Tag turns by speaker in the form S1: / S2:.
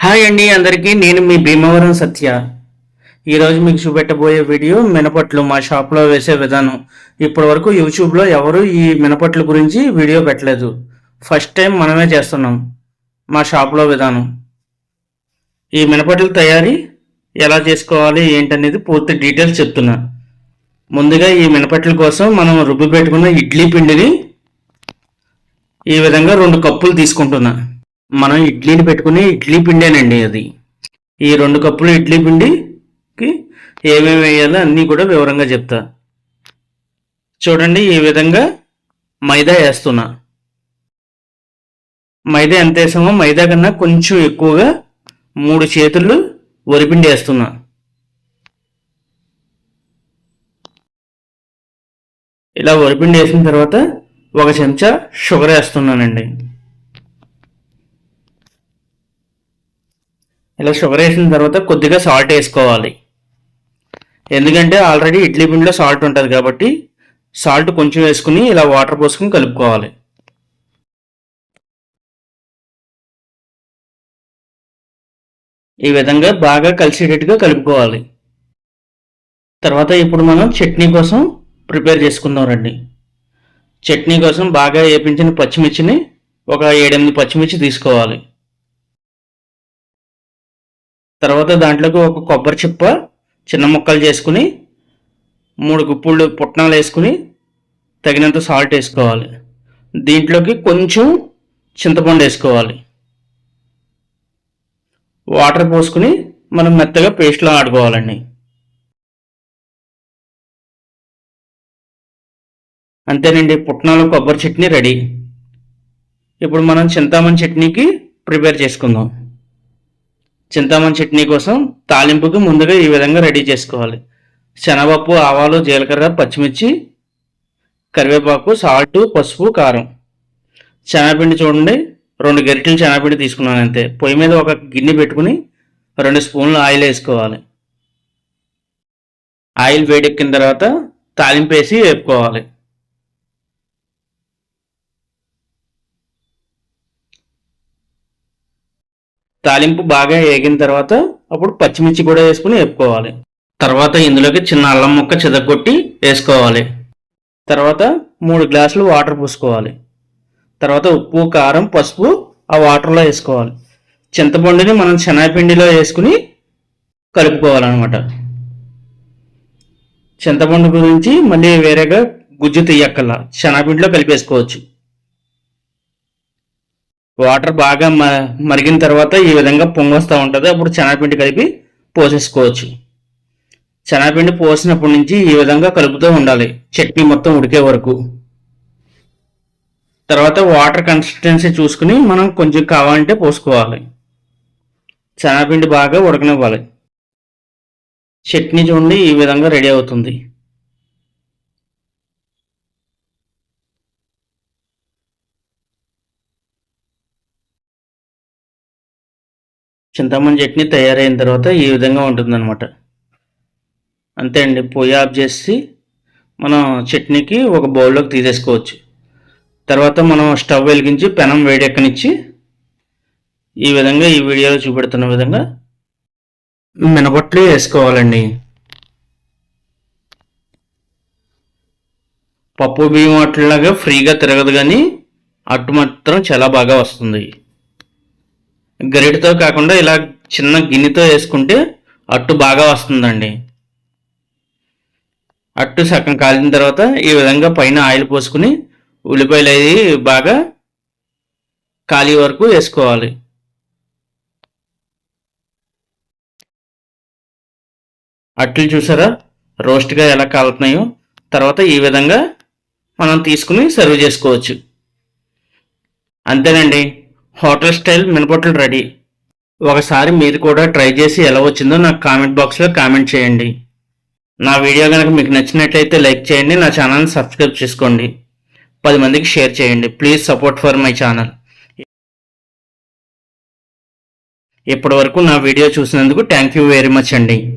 S1: Hi అండి అందరికీ నేను మీ భీమవరం సత్య. ఈరోజు మీకు చూపెట్టబోయే వీడియో మినపట్లు మా షాప్లో వేసే విధానం. ఇప్పటి వరకు యూట్యూబ్లో ఎవరు ఈ మినపట్ల గురించి వీడియో పెట్టలేదు. ఫస్ట్ టైం మనమే చేస్తున్నాం మా షాప్లో విధానం. ఈ మినపట్ల తయారీ ఎలా చేసుకోవాలి ఏంటనేది పూర్తి డీటెయిల్స్ చెప్తున్నా. ముందుగా ఈ మినపట్ల కోసం మనం రుబ్బి పెట్టుకున్న ఇడ్లీ పిండిని ఈ విధంగా రెండు కప్పులు తీసుకుంటున్నాను మనం ఇడ్లీని పెట్టుకునే ఇడ్లీ పిండేనండి అది. ఈ రెండు కప్పులు ఇడ్లీ పిండికి ఏమేమి వేయాలో అన్నీ కూడా వివరంగా చెప్తా. చూడండి ఈ విధంగా మైదా వేస్తున్నా. మైదా ఎంత వేసామో మైదా కన్నా కొంచెం ఎక్కువగా మూడు చేతులు వరిపిండి వేస్తున్నా. ఇలా వరిపిండి వేసిన తర్వాత ఒక చెంచా షుగర్ వేస్తున్నానండి. ఇలా షుగర్ వేసిన తర్వాత కొద్దిగా సాల్ట్ వేసుకోవాలి. ఎందుకంటే ఆల్రెడీ ఇడ్లీ పిండిలో సాల్ట్ ఉంటుంది కాబట్టి సాల్ట్ కొంచెం వేసుకుని ఇలా వాటర్ పోసుకుని కలుపుకోవాలి. ఈ విధంగా బాగా కలిసేటట్టుగా కలుపుకోవాలి. తర్వాత ఇప్పుడు మనం చట్నీ కోసం ప్రిపేర్ చేసుకుందాం రండి. చట్నీ కోసం బాగా వేపించిన పచ్చిమిర్చిని ఒక ఏడెనిమిది పచ్చిమిర్చి తీసుకోవాలి. తర్వాత దాంట్లోకి ఒక కొబ్బరి చిప్ప చిన్న ముక్కలు చేసుకుని మూడు గుప్పుళ్ళు పుట్నాలు వేసుకుని తగినంత సాల్ట్ వేసుకోవాలి. దీంట్లోకి కొంచెం చింతపండు వేసుకోవాలి. వాటర్ పోసుకుని మనం మెత్తగా పేస్ట్లో ఆడుకోవాలండి. అంతేనండి పుట్నాలు కొబ్బరి చట్నీ రెడీ. ఇప్పుడు మనం చింతామణి చట్నీకి ప్రిపేర్ చేసుకుందాం. చింతామణి చట్నీ కోసం తాలింపుకి ముందుగా ఈ విధంగా రెడీ చేసుకోవాలి. శనగపప్పు ఆవాలు జీలకర్ర పచ్చిమిర్చి కరివేపాకు సాల్ట్ పసుపు కారం. శనగపిండి చూడండి. రెండు గరిటెలు శనగపిండి తీసుకున్నాను అంతే. పొయ్యి మీద ఒక గిన్నె పెట్టుకుని రెండు స్పూన్లు ఆయిల్ వేసుకోవాలి. ఆయిల్ వేడెక్కిన తర్వాత తాలింపు వేసి వేపుకోవాలి. తాలింపు బాగా వేగిన తర్వాత అప్పుడు పచ్చిమిర్చి కూడా వేసుకుని వేపుకోవాలి. తర్వాత ఇందులోకి చిన్న అల్లం ముక్క చిదగొట్టి వేసుకోవాలి. తర్వాత మూడు గ్లాసులు వాటర్ పోసుకోవాలి. తర్వాత ఉప్పు కారం పసుపు ఆ వాటర్లో వేసుకోవాలి. చింతపండుని మనం శనగపిండిలో వేసుకుని కలుపుకోవాలన్నమాట. చింతపండు గురించి మళ్ళీ వేరేగా గుజ్జు తీయక్కల శనగపిండిలో కలిపేసుకోవచ్చు. వాటర్ బాగా మరిగిన తర్వాత ఈ విధంగా పొంగొస్తూ ఉంటుంది. అప్పుడు శనగపిండి కలిపి పోసేసుకోవచ్చు. శనగపిండి పోసినప్పటి నుంచి ఈ విధంగా కలుపుతూ ఉండాలి. చట్నీ మొత్తం ఉడికే వరకు. తర్వాత వాటర్ కన్సిస్టెన్సీ చూసుకుని మనం కొంచెం కావాలంటే పోసుకోవాలి. శనగపిండి బాగా ఉడకనివ్వాలి. చట్నీ చూడండి ఈ విధంగా రెడీ అవుతుంది. చింతమని చట్నీ తయారైన తర్వాత ఈ విధంగా ఉంటుందన్నమాట. అంతే అండి. పొయ్యి ఆఫ్ చేసి మనం చట్నీకి ఒక బౌల్లోకి తీసేసుకోవచ్చు. తర్వాత మనం స్టవ్ వెలిగించి పెనం వేడెక్కనిచ్చి ఈ విధంగా ఈ వీడియోలో చూపెడుతున్న విధంగా మినపట్లు వేసుకోవాలండి. పప్పు బియ్యం అట్లాగా ఫ్రీగా తిరగదు కానీ అట్టు మాత్రం చాలా బాగా వస్తుంది. గరిటతో కాకుండా ఇలా చిన్న గిన్నెతో వేసుకుంటే అట్టు బాగా వస్తుందండి. అట్టు సగం కాలిన తర్వాత ఈ విధంగా పైన ఆయిల్ పోసుకుని ఉల్లిపాయలు అవి బాగా కాలి వరకు వేసుకోవాలి. అట్లు చూసారా? రోస్ట్గా ఎలా కాలుతున్నాయో? తర్వాత ఈ విధంగా మనం తీసుకుని సర్వ్ చేసుకోవచ్చు. అంతేనండి. హోటల్ స్టైల్ మినపట్లు రెడీ. ఒకసారి మీరు కూడా ట్రై చేసి ఎలా వచ్చిందో నాకు కామెంట్ బాక్స్లో కామెంట్ చేయండి. నా వీడియో కనుక మీకు నచ్చినట్లయితే లైక్ చేయండి నా ఛానల్ని సబ్స్క్రైబ్ చేసుకోండి. పది మందికి షేర్ చేయండి. Please support for my channel. ఇప్పటి వరకు నా వీడియో చూసినందుకు థ్యాంక్ యూ వెరీ మచ్ అండి.